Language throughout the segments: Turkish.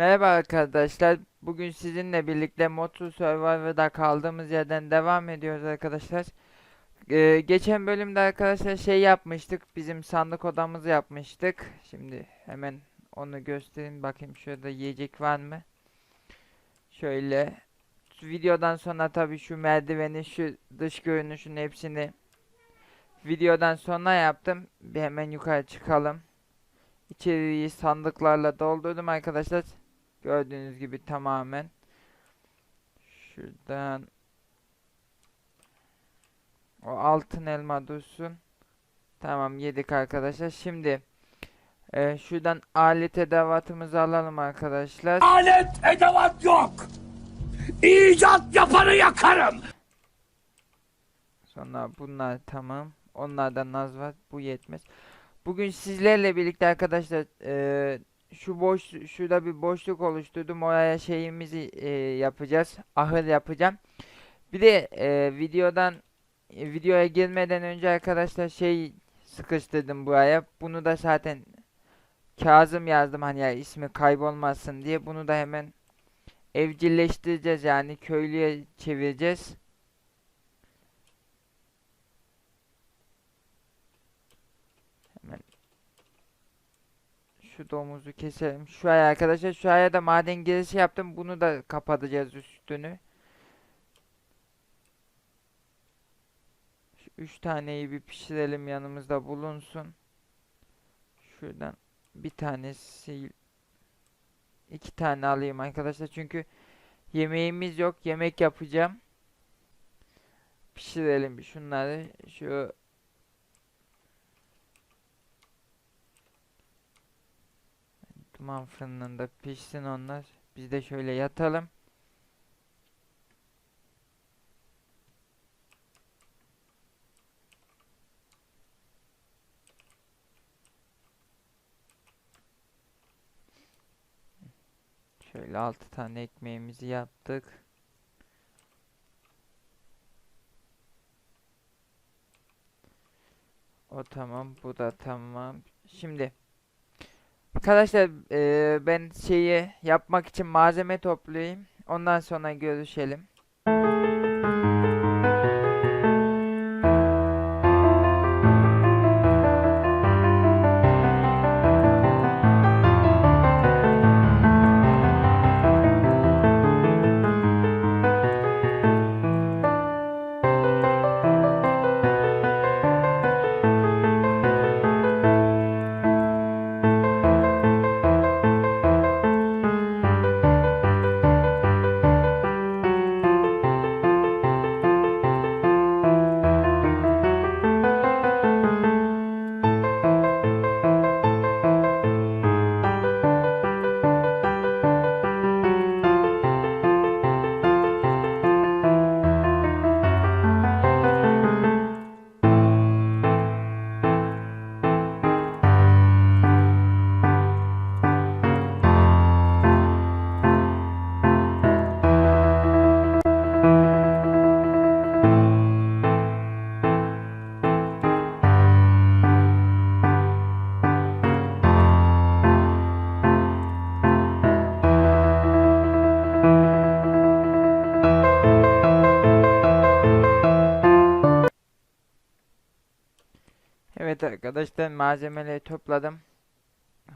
Merhaba arkadaşlar. Bugün sizinle birlikte Motu Survivor'da kaldığımız yerden devam ediyoruz arkadaşlar. Ee, geçen bölümde arkadaşlar şey yapmıştık. Bizim sandık odamızı yapmıştık. Şimdi hemen onu göstereyim. Bakayım şurada yiyecek var mı? Şöyle. Videodan sonra tabii şu merdiveni, şu dış görünüşün hepsini videodan sonra yaptım. Bir hemen yukarı çıkalım. İçeriği sandıklarla doldurdum arkadaşlar. Gördüğünüz gibi tamamen. Şuradan o altın elma dursun. Tamam yedik arkadaşlar. Şimdi e, şuradan alet edevatımızı alalım arkadaşlar. Alet edevat yok. İcat yapanı yakarım. Sonra bunlar tamam. Onlardan az var. Bu yetmez. Bugün sizlerle birlikte arkadaşlar eee, şu boş şurada bir boşluk oluşturdum. Oraya şeyimizi eee, yapacağız. Ahır yapacağım. Bir de eee, videodan e, videoya girmeden önce arkadaşlar şey sıkıştırdım buraya. Bunu da zaten Kazım yazdım hani ya ismi kaybolmasın diye. Bunu da hemen evcilleştireceğiz yani köylüye çevireceğiz. Hemen şu domuzu keselim. Şu aya arkadaşlar şu aya da maden girişi yaptım. Bunu da kapatacağız üstünü. Şu üç taneyi bir pişirelim yanımızda bulunsun. Şuradan bir tanesi iki tane alayım arkadaşlar çünkü yemeğimiz yok. Yemek yapacağım. Pişirelim şunları. Şu Duman fırınında pişsin onlar. Biz de şöyle yatalım. Şöyle altı tane ekmeğimizi yaptık. O tamam, bu da tamam. Şimdi Arkadaşlar eee, ben şeyi yapmak için malzeme toplayayım. Ondan sonra görüşelim. Evet arkadaşlar malzemeleri topladım.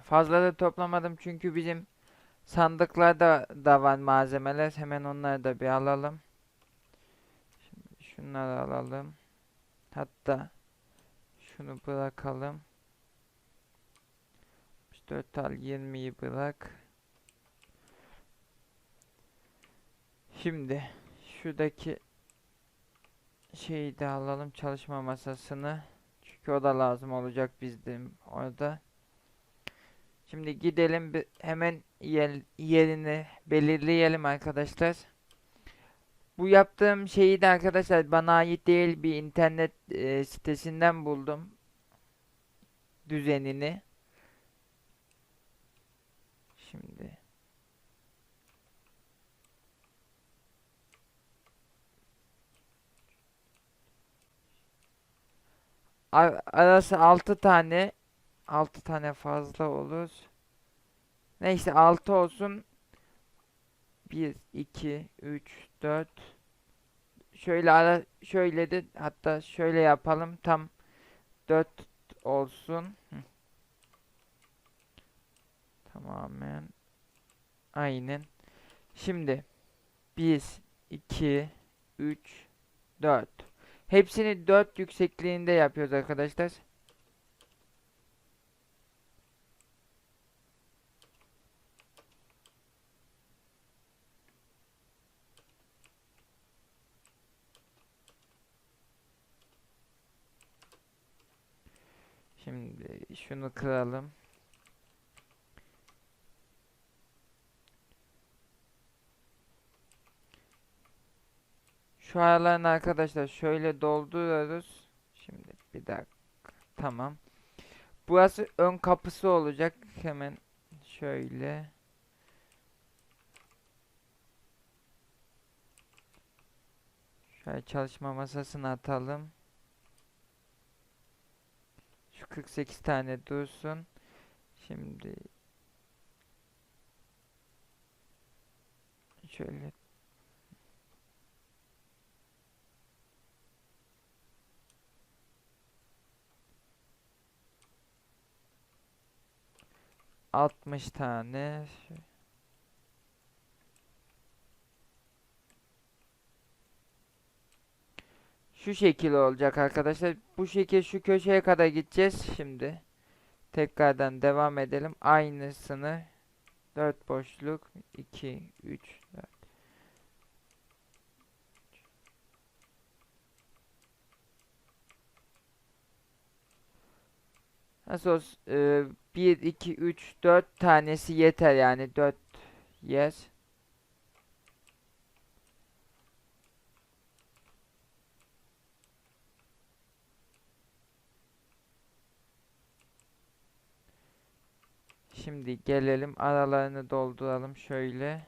Fazla da toplamadım çünkü bizim sandıklarda da var malzemeler. Hemen onları da bir alalım. Şimdi şunları alalım. Hatta şunu bırakalım. 64 al 20'yi bırak. Şimdi şuradaki şeyi de alalım çalışma masasını. Çünkü o da lazım olacak bizim orada. Şimdi gidelim hemen yer, yerini belirleyelim arkadaşlar. Bu yaptığım şeyi de arkadaşlar bana ait değil bir internet e, sitesinden buldum. Düzenini. Şimdi Ar- arası 6 tane 6 tane fazla olur. Neyse 6 olsun. 1 2 3 4 Şöyle ara şöyle de hatta şöyle yapalım tam 4 olsun. Tamamen aynen. Şimdi 1 2 3 4 Hepsini 4 yüksekliğinde yapıyoruz arkadaşlar. Şimdi şunu kıralım. Şu aralarını arkadaşlar şöyle dolduruyoruz. Şimdi bir dakika. Tamam. Burası ön kapısı olacak. Hemen şöyle. Şöyle çalışma masasına atalım. Şu 48 tane dursun. Şimdi şöyle altmış tane Şu- Şu şekil olacak arkadaşlar. Bu şekil şu köşeye kadar gideceğiz şimdi. Tekrardan devam edelim. Aynısını 4 boşluk 2 3 4 Nasıl olsun? Ee, 1 2 3 4 tanesi yeter yani 4 yer. Şimdi gelelim aralarını dolduralım şöyle.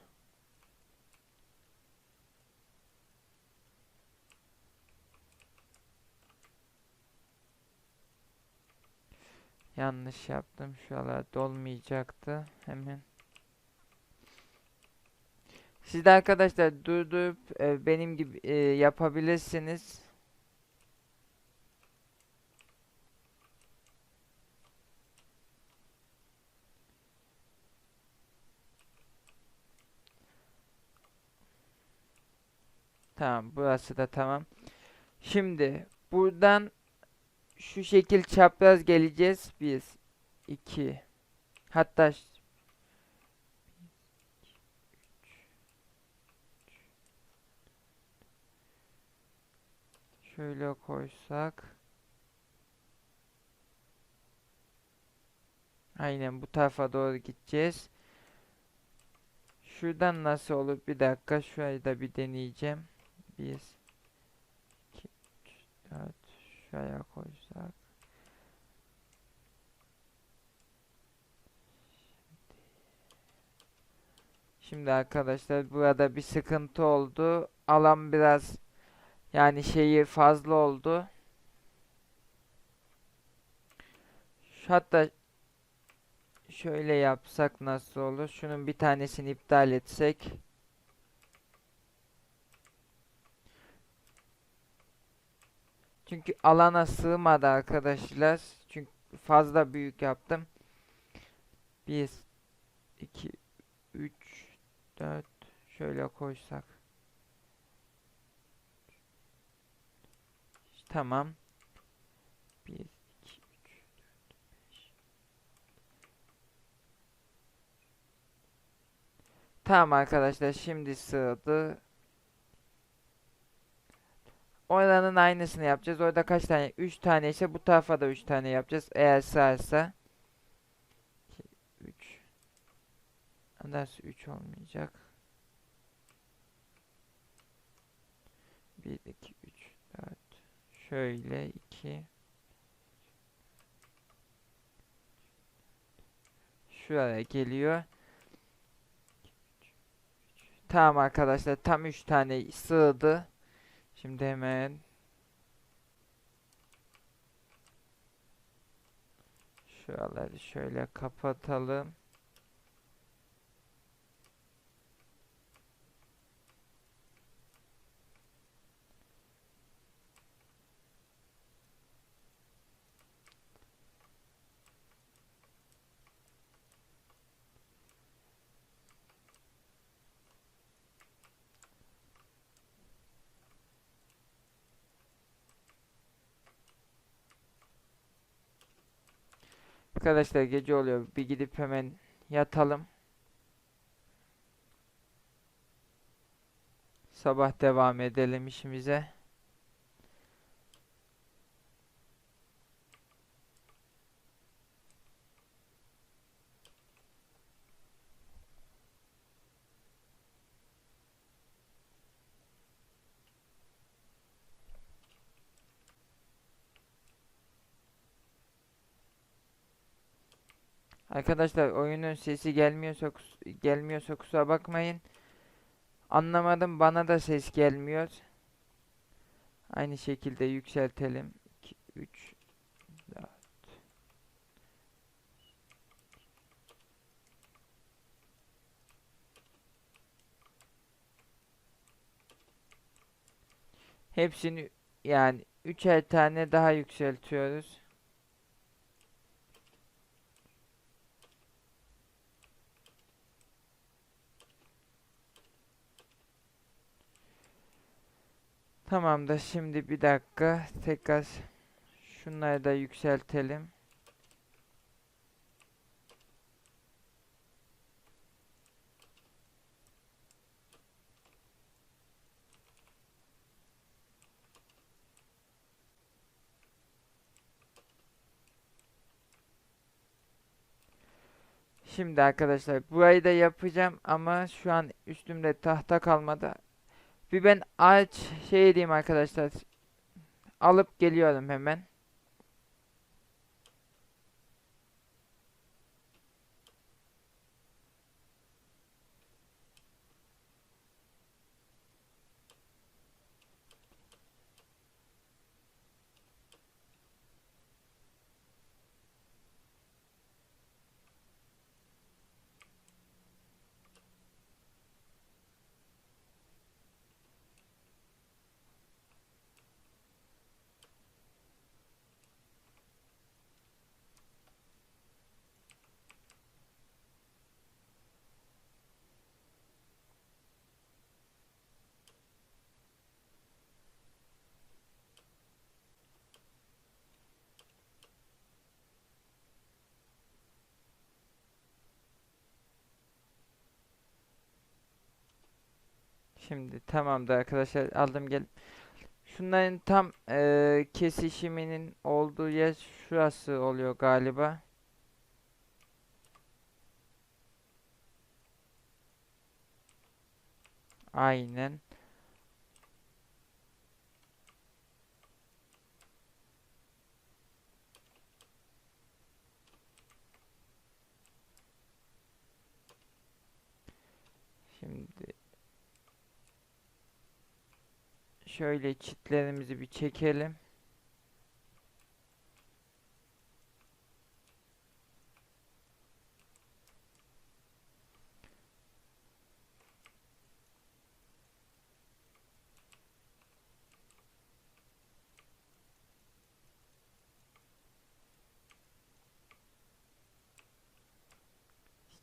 Yanlış yaptım. Şuralar dolmayacaktı. Hemen. Siz de arkadaşlar durdurup e, benim gibi e, yapabilirsiniz. Tamam, burası da tamam. Şimdi buradan şu şekil çapraz geleceğiz. Biz 2 hatta şöyle koysak Aynen bu tarafa doğru gideceğiz. Şuradan nasıl olur? Bir dakika şurayı da bir deneyeceğim. 1 2 3 4 şuraya koysak Şimdi arkadaşlar burada bir sıkıntı oldu. Alan biraz yani şeyi fazla oldu. Hatta şöyle yapsak nasıl olur? Şunun bir tanesini iptal etsek. Çünkü alana sığmadı arkadaşlar. Çünkü fazla büyük yaptım. 1 2 3 4 şöyle koysak. Tamam. 1 2 3 Tamam arkadaşlar şimdi sığdı. Oranın aynısını yapacağız. Orada kaç tane? 3 tane ise bu tarafa da 3 tane yapacağız. Eğer sığarsa. 3 Nasıl 3 olmayacak? 1 2 3 4 Şöyle 2 Şuraya geliyor. Tamam arkadaşlar tam 3 tane sığdı. Şimdi hemen şuraları şöyle kapatalım. Arkadaşlar gece oluyor. Bir gidip hemen yatalım. Sabah devam edelim işimize. Arkadaşlar oyunun sesi gelmiyorsa gelmiyorsa kusura bakmayın. Anlamadım bana da ses gelmiyor. Aynı şekilde yükseltelim. 2 3 4 Hepsini yani üçer tane daha yükseltiyoruz. Tamamdır. Şimdi bir dakika. Tekrar şunları da yükseltelim. Şimdi arkadaşlar burayı da yapacağım ama şu an üstümde tahta kalmadı. Bir ben ağaç şey diyeyim arkadaşlar. Alıp geliyorum hemen. Şimdi tamamdır arkadaşlar aldım gel. Şunların tam eee, kesişiminin olduğu yer şurası oluyor galiba. Aynen. Şimdi şöyle çitlerimizi bir çekelim.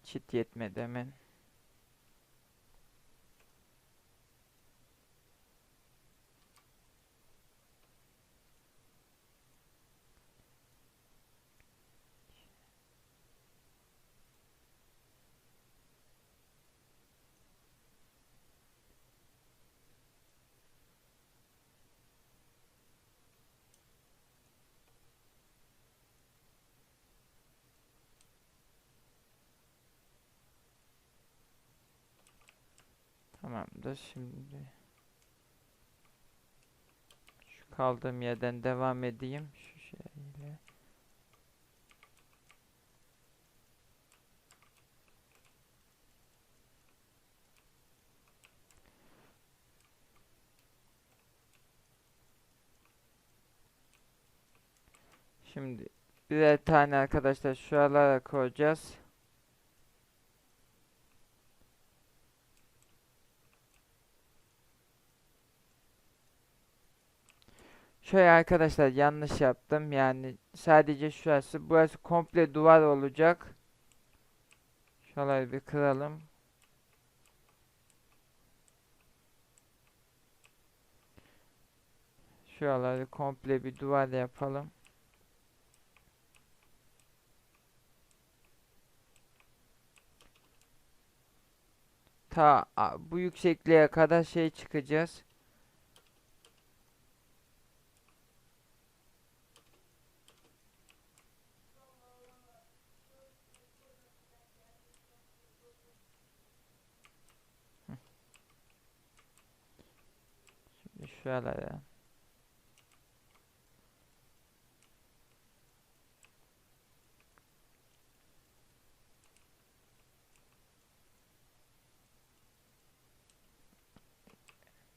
Çit yetmedi hemen. Tamamdır şimdi. Şu kaldığım yerden devam edeyim. Şu şeyle. Şimdi birer tane arkadaşlar şuralara koyacağız. Şöyle arkadaşlar yanlış yaptım. Yani sadece şurası. Burası komple duvar olacak. Şuraları bir kıralım. Şuraları komple bir duvar yapalım. Ta bu yüksekliğe kadar şey çıkacağız. Şimdi şuralara.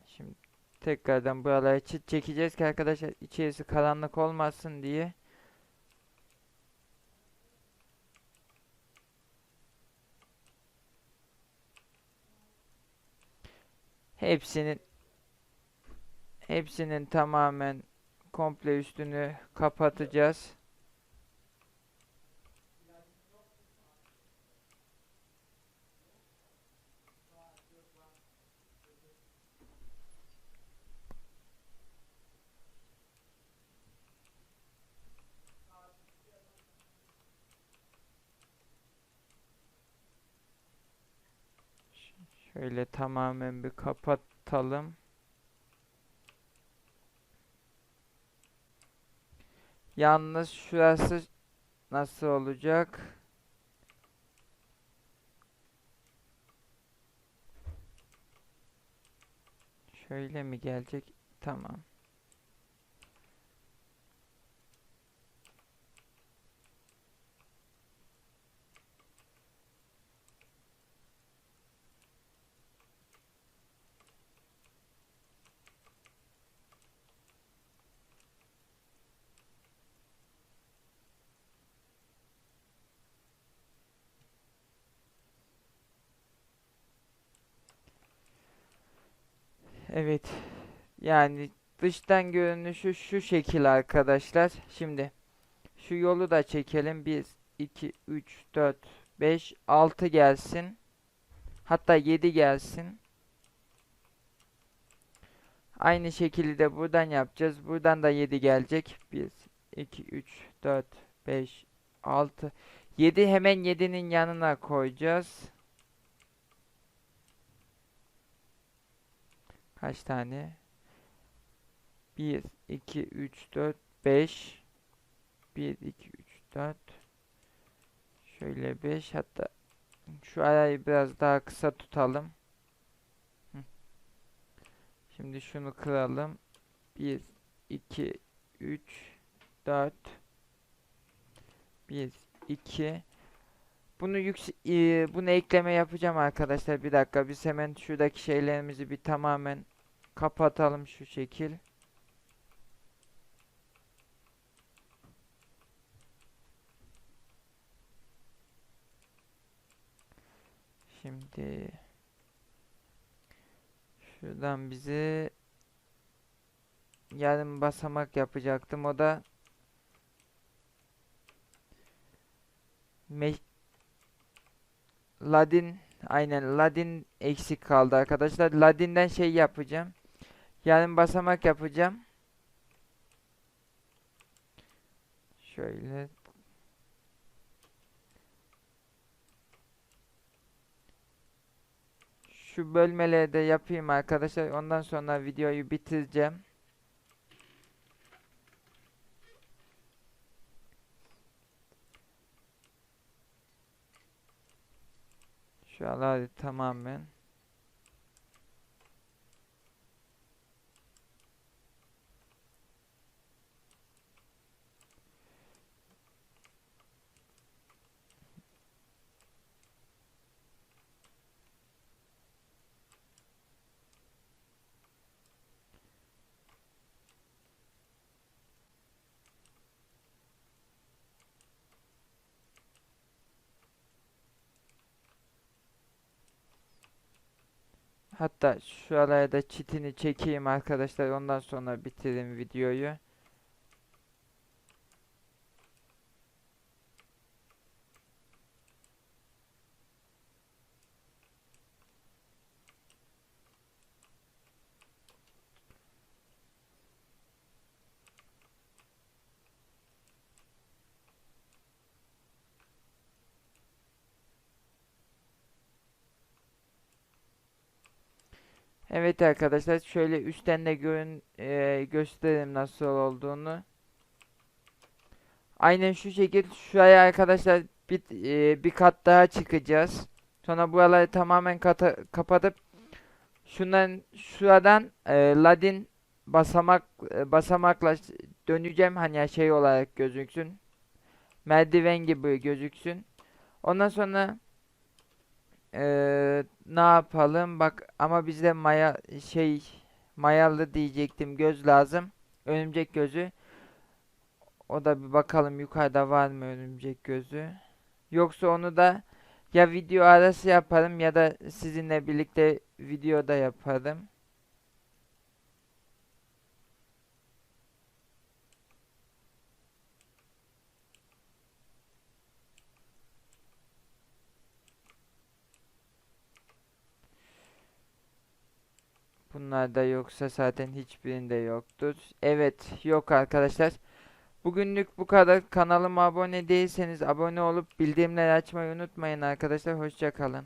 Şimdi tekrardan buralara çit çekeceğiz ki arkadaşlar içerisi karanlık olmasın diye. Hepsinin hepsinin tamamen komple üstünü kapatacağız. Şöyle tamamen bir kapatalım. Yalnız şurası nasıl olacak? Şöyle mi gelecek? Tamam. Evet. Yani dıştan görünüşü şu şekil arkadaşlar. Şimdi şu yolu da çekelim. 1 2 3 4 5 6 gelsin. Hatta 7 gelsin. Aynı şekilde buradan yapacağız. Buradan da 7 gelecek. 1 2 3 4 5 6 7 hemen 7'nin yanına koyacağız. Kaç tane? 1, 2, 3, 4, 5. 1, 2, 3, 4. Şöyle 5 hatta şu arayı biraz daha kısa tutalım. Şimdi şunu kıralım. 1, 2, 3, 4. 1, 2. Bunu yüks eee, bunu ekleme yapacağım arkadaşlar. Bir dakika biz hemen şuradaki şeylerimizi bir tamamen kapatalım şu şekil. Şimdi şuradan bize yarım basamak yapacaktım. O da me Ladin aynen Ladin eksik kaldı arkadaşlar. Ladin'den şey yapacağım. Yarım basamak yapacağım. Şöyle şu bölmeleri de yapayım arkadaşlar. Ondan sonra videoyu bitireceğim. Şu alayı tamamen Hatta şu araya da çitini çekeyim arkadaşlar. Ondan sonra bitireyim videoyu. Evet arkadaşlar şöyle üstten de görün e, gösterelim nasıl olduğunu. Aynen şu şekil şuraya arkadaşlar bir, e, bir kat daha çıkacağız. Sonra buraları tamamen kata, kapatıp şundan şuradan e, ladin basamak e, basamakla döneceğim hani şey olarak gözüksün. Merdiven gibi gözüksün. Ondan sonra ne yapalım? Bak ama bize maya şey mayalı diyecektim göz lazım. Örümcek gözü. O da bir bakalım yukarıda var mı örümcek gözü. Yoksa onu da ya video arası yaparım ya da sizinle birlikte videoda yaparım. Bunlarda yoksa zaten hiçbirinde yoktur. Evet, yok arkadaşlar. Bugünlük bu kadar. Kanalıma abone değilseniz abone olup bildirimleri açmayı unutmayın arkadaşlar. Hoşça kalın.